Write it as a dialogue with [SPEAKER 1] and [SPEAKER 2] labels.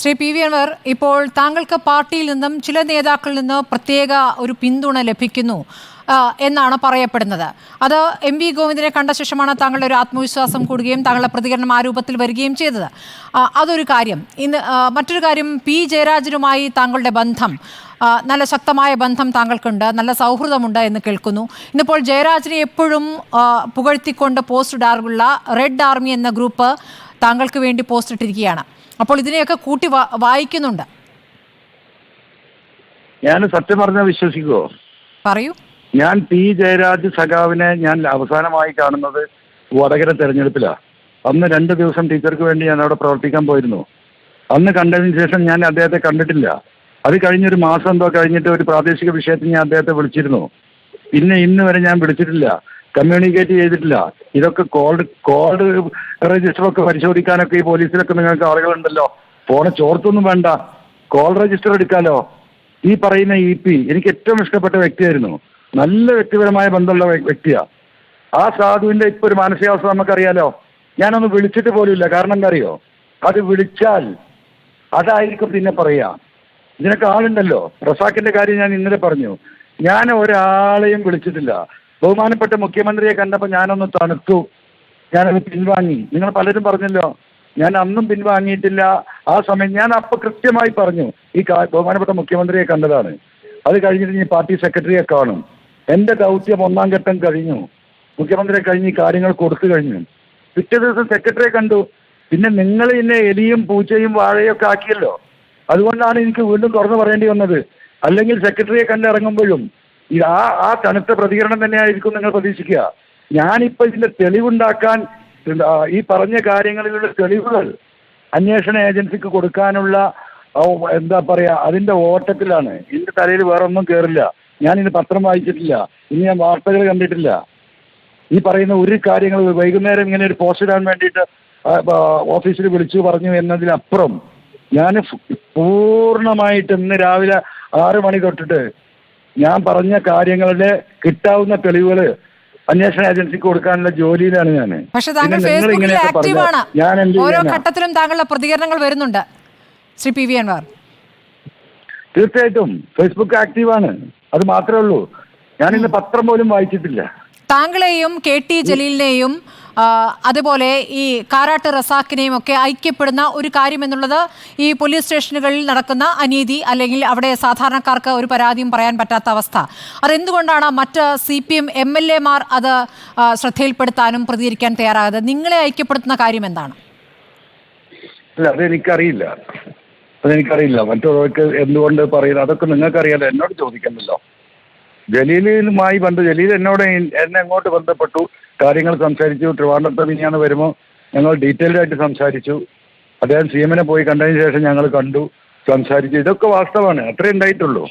[SPEAKER 1] Shri P V Anwar ഇപ്പോൾ താങ്കൾക്ക് പാർട്ടിയിൽ നിന്നും ചില നേതാക്കളിൽ നിന്ന് പ്രത്യേക ഒരു പിന്തുണ ലഭിക്കുന്നു എന്നാണ് പറയപ്പെടുന്നത്. അത് എം വി ഗോവിന്ദനെ കണ്ട ശേഷമാണ് താങ്കളുടെ ഒരു ആത്മവിശ്വാസം കൂടുകയും താങ്കളുടെ പ്രതികരണം ആ രൂപത്തിൽ വരികയും ചെയ്തത്. അതൊരു കാര്യം. ഇന്ന് മറ്റൊരു കാര്യം പി ജയരാജനുമായി താങ്കളുടെ ബന്ധം നല്ല ശക്തമായ ബന്ധം താങ്കൾക്കുണ്ട് നല്ല സൗഹൃദമുണ്ട് എന്ന് കേൾക്കുന്നു. ഇന്നിപ്പോൾ ജയരാജനെ എപ്പോഴും പുകഴ്ത്തിക്കൊണ്ട് പോസ്റ്റ് ഇടാറുള്ള റെഡ് ആർമി എന്ന ഗ്രൂപ്പ് താങ്കൾക്ക് വേണ്ടി പോസ്റ്റ് ഇട്ടിരിക്കുകയാണ്. അപ്പോൾ ഇതിനെയൊക്കെ കൂട്ടി വായിക്കുന്നുണ്ട്.
[SPEAKER 2] ഞാൻ സത്യം പറഞ്ഞാൽ വിശ്വസിക്കുവോ
[SPEAKER 1] പറയൂ.
[SPEAKER 2] ഞാൻ പി ജയരാജ് സഖാവിനെ ഞാൻ അവസാനമായി കാണുന്നത് വടകര തെരഞ്ഞെടുപ്പിലാണ് അന്ന് രണ്ട് ദിവസം ടീച്ചർക്ക് വേണ്ടി ഞാൻ അവിടെ പ്രവർത്തിക്കാൻ പോയിരുന്നു. അന്ന് കണ്ടതിന് ശേഷം ഞാൻ അദ്ദേഹത്തെ കണ്ടിട്ടില്ല. അത് കഴിഞ്ഞൊരു മാസം എന്തോ കഴിഞ്ഞിട്ട് ഒരു പ്രാദേശിക വിഷയത്തിൽ ഞാൻ അദ്ദേഹത്തെ വിളിച്ചിരുന്നു. പിന്നെ ഇന്ന് വരെ ഞാൻ വിളിച്ചിട്ടില്ല. കമ്മ്യൂണിക്കേറ്റ് ചെയ്തിട്ടില്ല. ഇതൊക്കെ കോൾഡ് കോൾഡ് രജിസ്റ്ററൊക്കെ പരിശോധിക്കാനൊക്കെ ഈ പോലീസിലൊക്കെ നിങ്ങൾക്ക് ആളുകളുണ്ടല്ലോ. ഫോണ് ചോർത്തൊന്നും വേണ്ട. കോൾ രജിസ്റ്റർ എടുക്കാലോ. ഈ പറയുന്ന ഇ പി എനിക്ക് ഏറ്റവും ഇഷ്ടപ്പെട്ട വ്യക്തിയായിരുന്നു. നല്ല വ്യക്തിപരമായ ബന്ധമുള്ള വ്യക്തിയാ. ആ സാധുവിന്റെ ഇപ്പൊ ഒരു മാനസികാവസ്ഥ നമുക്കറിയാലോ. ഞാനൊന്ന് വിളിച്ചിട്ട് പോലുമില്ല കാരണം എന്താ അറിയോ അത് വിളിച്ചാൽ അതായിരിക്കും പിന്നെ പറയാ. ഇതിനൊക്കെ ആളുണ്ടല്ലോ. റസാക്കിന്റെ കാര്യം ഞാൻ ഇന്നലെ പറഞ്ഞു. ഞാൻ ഒരാളെയും വിളിച്ചിട്ടില്ല. ബഹുമാനപ്പെട്ട മുഖ്യമന്ത്രിയെ കണ്ടപ്പോൾ ഞാനൊന്ന് തണുത്തു. ഞാനത് പിൻവാങ്ങി. നിങ്ങൾ പലരും പറഞ്ഞല്ലോ ഞാൻ അന്നും പിൻവാങ്ങിയിട്ടില്ല. ആ സമയം ഞാൻ അപ്പൊ കൃത്യമായി പറഞ്ഞു ഈ ബഹുമാനപ്പെട്ട മുഖ്യമന്ത്രിയെ കണ്ടതാണ്. അത് കഴിഞ്ഞിട്ട് ഞാൻ പാർട്ടി സെക്രട്ടറിയെ കാണും. എന്റെ ദൗത്യം ഒന്നാം ഘട്ടം കഴിഞ്ഞു. മുഖ്യമന്ത്രിയെ കഴിഞ്ഞ് ഈ കാര്യങ്ങൾ കൊടുത്തു കഴിഞ്ഞു. പിറ്റേ ദിവസം സെക്രട്ടറിയെ കണ്ടു. പിന്നെ നിങ്ങൾ ഇന്നെ എലിയും പൂച്ചയും വാഴയൊക്കെ ആക്കിയല്ലോ. അതുകൊണ്ടാണ് എനിക്ക് വീണ്ടും തുറന്നു പറയേണ്ടി വന്നത്. അല്ലെങ്കിൽ സെക്രട്ടറിയെ കണ്ടിറങ്ങുമ്പോഴും ഈ ആ ആ തണുത്ത പ്രതികരണം തന്നെയായിരിക്കും നിങ്ങൾ പ്രതീക്ഷിക്കുക. ഞാനിപ്പോ ഇതിന്റെ തെളിവുണ്ടാക്കാൻ ഈ പറഞ്ഞ കാര്യങ്ങളിലുള്ള തെളിവുകൾ അന്വേഷണ ഏജൻസിക്ക് കൊടുക്കാനുള്ള എന്താ പറയാ അതിന്റെ ഓട്ടത്തിലാണ്. എന്റെ തലയിൽ വേറെ ഒന്നും കയറില്ല ഞാൻ ഇന്ന് പത്രം വായിച്ചിട്ടില്ല. ഇനി ഞാൻ വാർത്തകൾ കണ്ടിട്ടില്ല. ഈ പറയുന്ന ഒരു കാര്യങ്ങൾ വൈകുന്നേരം ഇങ്ങനെ ഒരു പോസ്റ്റ് ഇടാൻ വേണ്ടിയിട്ട് ഓഫീസിൽ വിളിച്ചു പറഞ്ഞു എന്നതിനപ്പുറം ഞാൻ പൂർണമായിട്ട് ഇന്ന് രാവിലെ ആറ് മണി തൊട്ടിട്ട് ഞാൻ പറഞ്ഞ കാര്യങ്ങളുടെ കിട്ടാവുന്ന തെളിവുകൾ അന്വേഷണ ഏജൻസിക്ക് കൊടുക്കാനുള്ള ജോലിയിലാണ് ഞാൻ
[SPEAKER 1] പക്ഷെ താങ്കൾ ഫേസ്ബുക്കിൽ ആക്റ്റീവാണ്.
[SPEAKER 2] ഞാൻ
[SPEAKER 1] ഓരോ ഘട്ടത്തിലും താങ്കളുടെ പ്രതികരണങ്ങൾ വരുന്നുണ്ട്. Shri P V Anvar.
[SPEAKER 2] തീർച്ചയായിട്ടും ഫേസ്ബുക്ക് ആക്റ്റീവാണ്. അത് മാത്രമേ ഉള്ളൂ. ഞാൻ ഇന്ന് പത്രം പോലും വായിച്ചിട്ടില്ല.
[SPEAKER 1] താങ്കളെയും കെ ടി ജലീലിനെയും അതുപോലെ ഈ കാരാട്ട് റസാക്കിനെയും ഒക്കെ ഐക്യപ്പെടുന്ന ഒരു കാര്യം എന്നുള്ളത് ഈ പോലീസ് സ്റ്റേഷനുകളിൽ നടക്കുന്ന അനീതി അല്ലെങ്കിൽ അവിടെ സാധാരണക്കാർക്ക് ഒരു പരാതിയും പറയാൻ പറ്റാത്ത അവസ്ഥ. അതെന്തുകൊണ്ടാണ് മറ്റ് C P M M L എമാർ അത് ശ്രദ്ധയിൽപ്പെടുത്താനും പ്രതികരിക്കാൻ തയ്യാറാകാതെ നിങ്ങളെ ഐക്യപ്പെടുത്തുന്ന കാര്യം എന്താണ്?
[SPEAKER 2] അതെനിക്കറിയില്ല അതെനിക്കറിയില്ല മറ്റുള്ളവർക്ക് എന്തുകൊണ്ട് പറയുന്നത് അതൊക്കെ നിങ്ങൾക്കറിയാലോ എന്നോട് ചോദിക്കണ്ടല്ലോ ജലീലുമായി ബന്ധം ജലീൽ എന്നോട് എന്നെ അങ്ങോട്ട് ബന്ധപ്പെട്ടു. കാര്യങ്ങൾ സംസാരിച്ചു ട്രിവാൻഡ്രത്ത് മിനിയാന്ന് വരുമ്പോൾ ഞങ്ങൾ ഡീറ്റെയിൽഡ് ആയിട്ട് സംസാരിച്ചു. അദ്ദേഹം സി എമ്മിനെ പോയി കണ്ടതിന് ശേഷം ഞങ്ങൾ കണ്ടു സംസാരിച്ചു. ഇതൊക്കെ വാസ്തവമാണ്. അത്രേ ഉണ്ടായിട്ടുള്ളൂ.